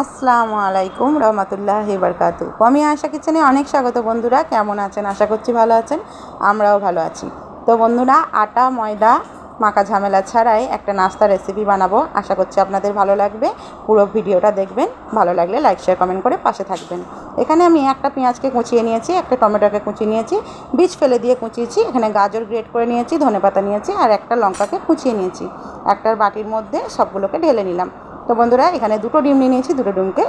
আসসালামু আলাইকুম রহমতুল্লাহ বরকাতু। আমি আশা কিচেনে অনেক স্বাগত বন্ধুরা, কেমন আছেন? আশা করছি ভালো আছেন, আমরাও ভালো আছি। তো বন্ধুরা, আটা, ময়দা, মাখা ঝামেলা ছাড়াই একটা নাস্তা রেসিপি বানাবো। আশা করছি আপনাদের ভালো লাগবে। পুরো ভিডিওটা দেখবেন। ভালো লাগলে লাইক শেয়ার কমেন্ট করে পাশে থাকবেন। এখানে আমি একটা পেঁয়াজকে কুচিয়ে নিয়েছি, একটা টমেটোকে কুচিয়ে নিয়েছি, বীজ ফেলে দিয়ে কুচিয়েছি, এখানে গাজর গ্রেট করে নিয়েছি, ধনেপাতা নিয়েছি, আর একটা লঙ্কাকে কুচিয়ে নিয়েছি। একটার বাটির মধ্যে সবগুলোকে ঢেলে নিলাম। তো বন্ধুরা, এখানে দুটো ডিম নিয়ে নিয়েছি। দুটো ডিমকে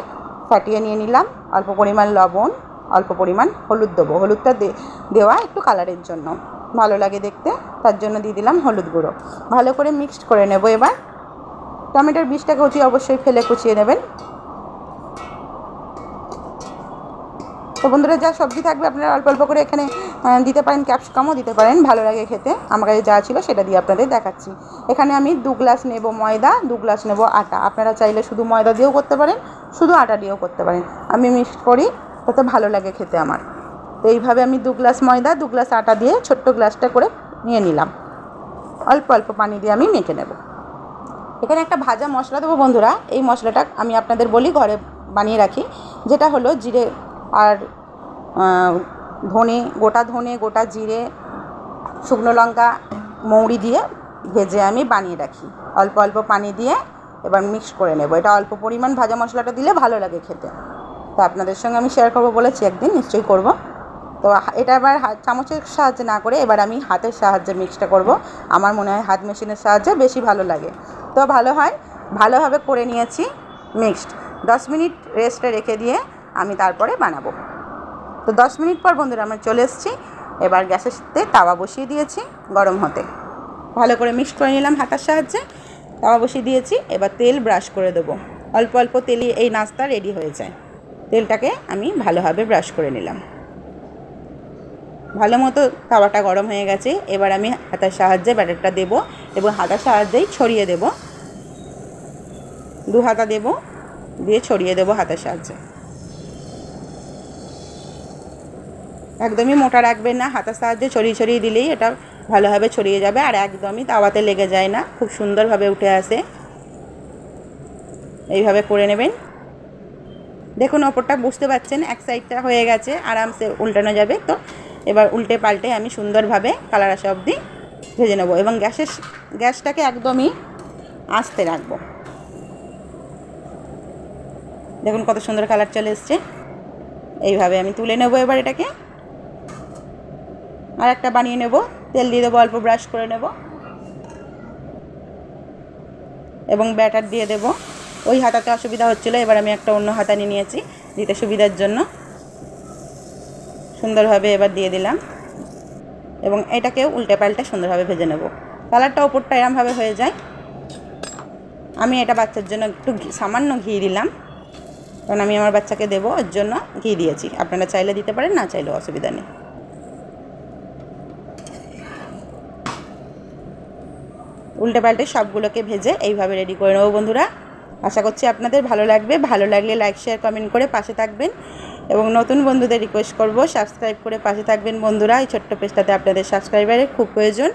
ফাটিয়ে নিয়ে নিলাম। অল্প পরিমাণ লবণ, অল্প পরিমাণ হলুদ দেবো। হলুদটা দেওয়া একটু কালারের জন্য। ভালো লাগে দেখতে, তার জন্য দিয়ে দিলাম হলুদ গুঁড়ো। ভালো করে মিক্সড করে নেব এবার। টমেটোর বীজটাকে কুচি অবশ্যই ফেলে কুচিয়ে নেবেন। তো বন্ধুরা, যা সবজি থাকবে আপনারা অল্প অল্প করে এখানে দিতে পারেন ক্যাপসিকামও দিতে পারেন, ভালো লাগে খেতে। আমার কাছে যা ছিল সেটা দিয়ে আপনাদের দেখাচ্ছি। এখানে আমি দু গ্লাস নেব ময়দা, দু গ্লাস নেব আটা। আপনারা চাইলে শুধু ময়দা দিয়েও করতে পারেন, শুধু আটা দিয়েও করতে পারেন। আমি মিক্সড করি, তাতে ভালো লাগে খেতে আমার। তো এইভাবে আমি দু গ্লাস ময়দা, দু গ্লাস আটা দিয়ে ছোট্ট গ্লাসটা করে নিয়ে নিলাম। অল্প অল্প পানি দিয়ে আমি মেখে নেব। এখানে একটা ভাজা মশলা দেবো বন্ধুরা। এই মশলাটা আমি আপনাদের বলি, ঘরে বানিয়ে রাখি। যেটা হলো জিরে আর ধনে, গোটা ধনে, গোটা জিরে, শুকনো লঙ্কা, মৌরি দিয়ে ভেজে আমি বানিয়ে রাখি। অল্প অল্প পানি দিয়ে এবার মিক্স করে নেব। এটা অল্প পরিমাণ ভাজা মশলাটা দিলে ভালো লাগে খেতে। তো আপনাদের সঙ্গে আমি শেয়ার করব বলেছি, একদিন নিশ্চয়ই করব। তো এটা এবার চামচের সাহায্যে না করে এবার আমি হাতের সাহায্যে মিক্সটা করব। আমার মনে হয় হাত মেশিনের সাহায্যে বেশি ভালো লাগে। তো ভালো হয়, ভালোভাবে করে নিয়েছি মিক্সড দশ মিনিট রেস্টে রেখে দিয়ে আমি তারপরে বানাবো। তো দশ মিনিট পর বন্ধুরা আমরা চলে এসেছি। এবার গ্যাসের সাথে তাওয়া বসিয়ে দিয়েছি গরম হতে। ভালো করে মিক্সড করে নিলাম হাতার সাহায্যে। তাওয়া বসিয়ে দিয়েছি, এবার তেল ব্রাশ করে দেবো। অল্প অল্প তেলই এই নাস্তা রেডি হয়ে যায়। তেলটাকে আমি ভালোভাবে ব্রাশ করে নিলাম। ভালো মতো তাওয়াটা গরম হয়ে গেছে। এবার আমি হাতার সাহায্যে ব্যাটারটা দেবো এবং হাতার সাহায্যেই ছড়িয়ে দেবো। দু হাতা দেবো, দিয়ে ছড়িয়ে দেবো হাতের সাহায্যে। একদমই মোটা রাখবেন না, হাতের সাহায্যে ছড়িয়ে ছড়িয়ে দিলেই এটা ভালোভাবে ছড়িয়ে যাবে আর একদমই তাওয়াতে লেগে যায় না, খুব সুন্দরভাবে উঠে আসে। এইভাবে করে নেবেন। দেখুন, ওপরটা বুঝতে পারছেন এক সাইডটা হয়ে গেছে, আরামসে উল্টানো যাবে। তো এবার উল্টে পাল্টে আমি সুন্দরভাবে কালার আসা অবধি ভেজে নেব এবং গ্যাসের গ্যাসটাকে একদমই আস্তে রাখব। দেখুন কত সুন্দর কালার চলে এসছে। এইভাবে আমি তুলে নেব এবার এটাকে। আর একটা বানিয়ে নেব। তেল দিয়ে দেবো, অল্প ব্রাশ করে নেব। এবং ব্যাটার দিয়ে দেব। ওই হাতাতে অসুবিধা হচ্ছিল, এবার আমি একটা অন্য হাতা নিয়ে নিয়েছি, দিতে সুবিধার জন্য। সুন্দরভাবে এবার দিয়ে দিলাম। এবং এটাকেও উল্টে পাল্টে সুন্দরভাবে ভেজে নেব। কালারটা ওপরটা এরমভাবে হয়ে যায়। আমি এটা বাচ্চার জন্য একটু সামান্য ঘি দিলাম। কারণ আমি আমার বাচ্চাকে দেবো, ওর জন্য ঘি দিয়েছি। আপনারা চাইলে দিতে পারেন, না চাইলেও অসুবিধা নেই। উল্টে পাল্টে সবগুলোকে ভেজে এইভাবে রেডি করে নেব বন্ধুরা। আশা করছি আপনাদের ভালো লাগবে। ভালো লাগলে লাইক শেয়ার কমেন্ট করে পাশে থাকবেন। এবং নতুন বন্ধুদের রিকোয়েস্ট করব সাবস্ক্রাইব করে পাশে থাকবেন বন্ধুরা। এই ছোট্ট পেজটাতে আপনাদের সাবস্ক্রাইবারের খুব প্রয়োজন।